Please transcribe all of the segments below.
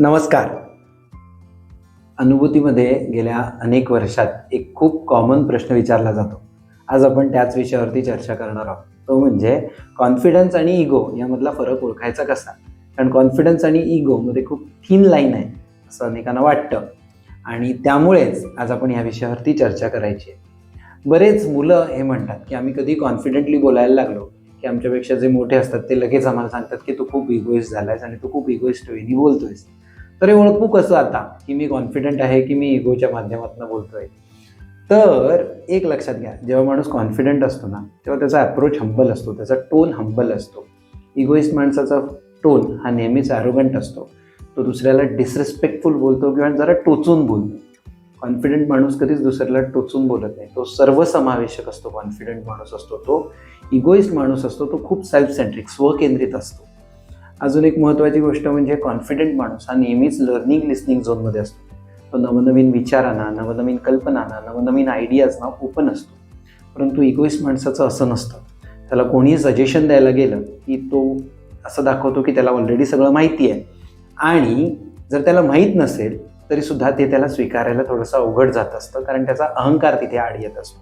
नमस्कार. अनुभूतीमध्ये गेल्या अनेक वर्षात एक खूप कॉमन प्रश्न विचारला जातो. आज आपण त्याच विषयावरती चर्चा करणार आहोत. तो म्हणजे कॉन्फिडन्स आणि इगो यामधला फरक ओळखायचा कसा? कारण कॉन्फिडन्स आणि इगोमध्ये खूप थीन लाईन आहे असं अनेकांना वाटतं. आणि त्यामुळेच आज आपण या विषयावरती चर्चा करायची आहे. बरेच मुलं हे म्हणतात की आम्ही कधी कॉन्फिडेंटली बोलायला लागलो की आमच्यापेक्षा जे मोठे असतात ते लगेच आम्हाला सांगतात की तू खूप इगोइस्ट झालायस आणि तू खूप इगोइस्ट वेनी बोलतोयस तर हे ओळखू कसं आता? की मी कॉन्फिडंट आहे की मी इगोच्या माध्यमातून बोलतोय? तर एक लक्षात घ्या जेव्हा माणूस कॉन्फिडंट असतो ना तेव्हा त्याचा अप्रोच हंबल असतो त्याचा टोन हंबल असतो. इगोइस्ट माणसाचा टोन हा नेहमीच ॲरोगंट असतो. तो दुसऱ्याला डिसरेस्पेक्टफुल बोलतो किंवा जरा टोचून बोलतो. कॉन्फिडंट माणूस कधीच दुसऱ्याला टोचून बोलत नाही. तो सर्वसमावेशक असतो कॉन्फिडंट माणूस असतो तो. इगोईस्ट माणूस असतो तो खूप सेल्फ सेंट्रिक स्वकेंद्रित असतो. अजून एक महत्त्वाची गोष्ट म्हणजे कॉन्फिडंट माणूस हा नेहमीच लर्निंग लिस्निंग झोनमध्ये असतो. तो नवनवीन विचारांना नवनवीन कल्पनांना नवनवीन आयडियाजना ओपन असतो. परंतु इगोइस्ट माणसाचं असं नसतं. त्याला कोणीही सजेशन द्यायला गेलं की तो असं दाखवतो की त्याला ऑलरेडी सगळं माहिती आहे. आणि जर त्याला माहीत नसेल तरीसुद्धा ते त्याला स्वीकारायला थोडंसं अवघड जात असतं कारण त्याचा अहंकार तिथे आड येत असतो.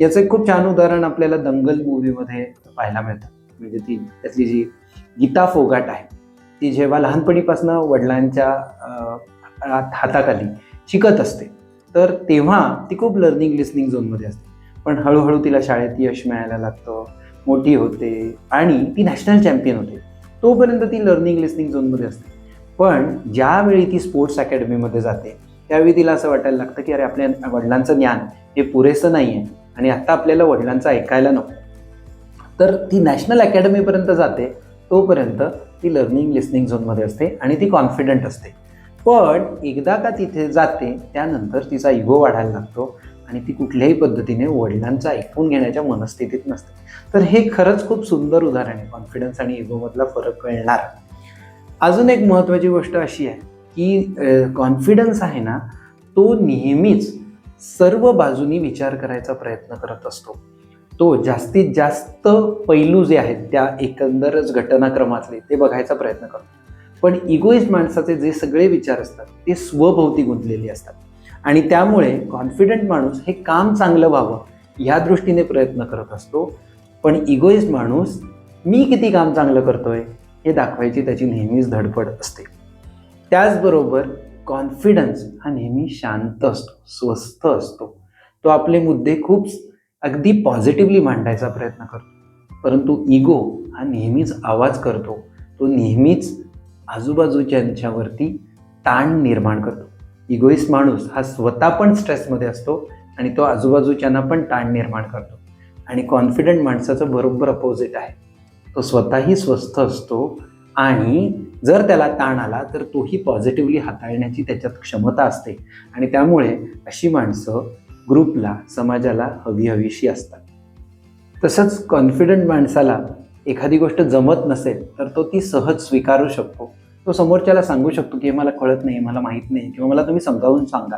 याचं एक खूप छान उदाहरण आपल्याला दंगल मूवीमध्ये पाहायला मिळतं. म्हणजे ती त्यातली जी गीता फोगाट आहे. ती जेव्हा लहानपणीपासून वडिलांच्या हाताखाली शिकत असते तर तेव्हा ती खूप लर्निंग लिस्निंग झोनमध्ये असते. पण हळूहळू तिला शाळेत यश मिळायला लागतं मोठी होते आणि ती नॅशनल चॅम्पियन होते. तोपर्यंत ती लर्निंग लिस्निंग झोनमध्ये असते. पण ज्यावेळी ती स्पोर्ट्स अकॅडमीमध्ये जाते त्यावेळी तिला असं वाटायला लागतं की अरे आपल्या वडिलांचं ज्ञान हे पुरेसं नाही आहे आणि आत्ता आपल्याला वडिलांचं ऐकायला नको. तर ती नॅशनल अकॅडमीपर्यंत जाते तोपर्यंत ती लर्निंग लिस्निंग झोनमध्ये असते आणि ती कॉन्फिडंट असते. पण एकदा का तिथे जाते त्यानंतर तिचा इगो वाढायला लागतो आणि ती कुठल्याही पद्धतीने वडिलांचं ऐकून घेण्याच्या मनस्थितीत नसते. तर हे खरंच खूप सुंदर उदाहरण आहे. कॉन्फिडन्स आणि इगोमधला फरक कळणार. अजून एक महत्त्वाची गोष्ट अशी आहे की कॉन्फिडन्स आहे ना तो नेहमीच सर्व बाजूनी विचार करायचा प्रयत्न करत असतो. तो जास्तीत जास्त पैलू जे आहेत त्या एकंदरच घटनाक्रमातले ते बघायचा प्रयत्न करतो. पण इगोइस्ट माणसाचे जे सगळे विचार असतात ते स्वभोवती गुंतलेले असतात. आणि त्यामुळे कॉन्फिडंट माणूस हे काम चांगलं व्हावं ह्या दृष्टीने प्रयत्न करत असतो. पण इगोइस्ट माणूस मी किती काम चांगलं करतोय हे दाखवायची त्याची नेहमीच धडपड असते. त्याचबरोबर कॉन्फिडन्स हा नेहमी शांत असतो स्वस्थ असतो. तो आपले मुद्दे खूप अगदी पॉझिटिव्हली मांडायचा प्रयत्न करतो. परंतु इगो हा नेहमीच आवाज करतो. तो नेहमीच आजूबाजूच्यांच्यावरती ताण निर्माण करतो. इगोईस्ट माणूस हा स्वतः पण स्ट्रेसमध्ये असतो आणि तो आजूबाजूच्यांना पण ताण निर्माण करतो. आणि कॉन्फिडंट माणसाचं बरोबर अपोजिट आहे. तो स्वतःही स्वस्थ असतो आणि जर त्याला ताण आला तर तोही पॉझिटिव्हली हाताळण्याची त्याच्यात क्षमता असते. आणि त्यामुळे अशी माणसं ग्रुपला समाजाला हवी हवीशी असतात. तसंच कॉन्फिडंट माणसाला एखादी गोष्ट जमत नसेल तर तो ती सहज स्वीकारू शकतो. तो समोरच्याला सांगू शकतो की हे मला कळत नाही मला माहीत नाही किंवा मला तुम्ही समजावून सांगा.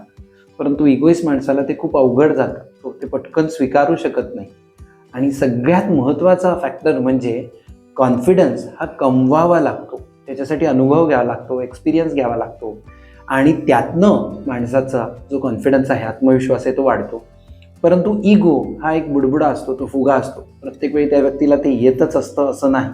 परंतु इगोईस माणसाला ते खूप अवघड जातं. तो ते पटकन स्वीकारू शकत नाही. आणि सगळ्यात महत्त्वाचा फॅक्टर म्हणजे कॉन्फिडन्स हा कमवावा लागतो. त्याच्यासाठी अनुभव घ्यावा लागतो एक्सपिरियन्स घ्यावा लागतो. आणि त्यातनं माणसाचा जो कॉन्फिडन्स आहे आत्मविश्वास आहे तो वाढतो. परंतु इगो हा एक बुडबुडा असतो तो फुगा असतो. प्रत्येक वेळी त्या व्यक्तीला ते येतच असतं असं नाही.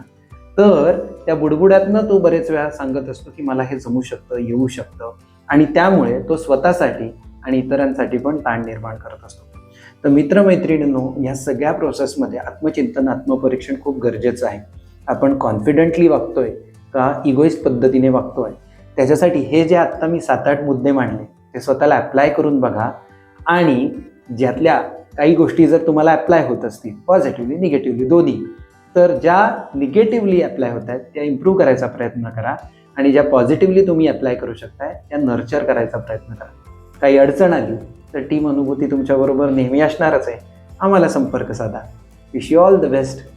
तर त्या बुडबुड्यातनं तो बरेच वेळा सांगत असतो की मला हे जमू शकतं येऊ शकतं. आणि त्यामुळे तो स्वतःसाठी आणि इतरांसाठी पण ताण निर्माण करत असतो. तर मित्रमैत्रिणींनो या सगळ्या प्रोसेसमध्ये आत्मचिंतन आत्मपरीक्षण खूप गरजेचं आहे. आपण कॉन्फिडेंटली वागतोय का इगोईस्ट पद्धतीने वागतोय? त्याच्यासाठी हे जे आत्ता मी सात आठ मुद्दे मांडले ते स्वतःला अप्लाय करून बघा. आणि ज्यातल्या काही गोष्टी जर तुम्हाला अप्लाय होत असतील पॉझिटिव्हली निगेटिव्हली दोन्ही तर ज्या निगेटिव्हली अप्लाय होत आहेत त्या इम्प्रूव्ह करायचा प्रयत्न करा. आणि ज्या पॉझिटिव्हली तुम्ही अप्लाय करू शकताय त्या नर्चर करायचा प्रयत्न करा. काही अडचण आली तर टीम अनुभूती तुमच्याबरोबर नेहमी असणारच आहे. आम्हाला संपर्क साधा. Wish you all the best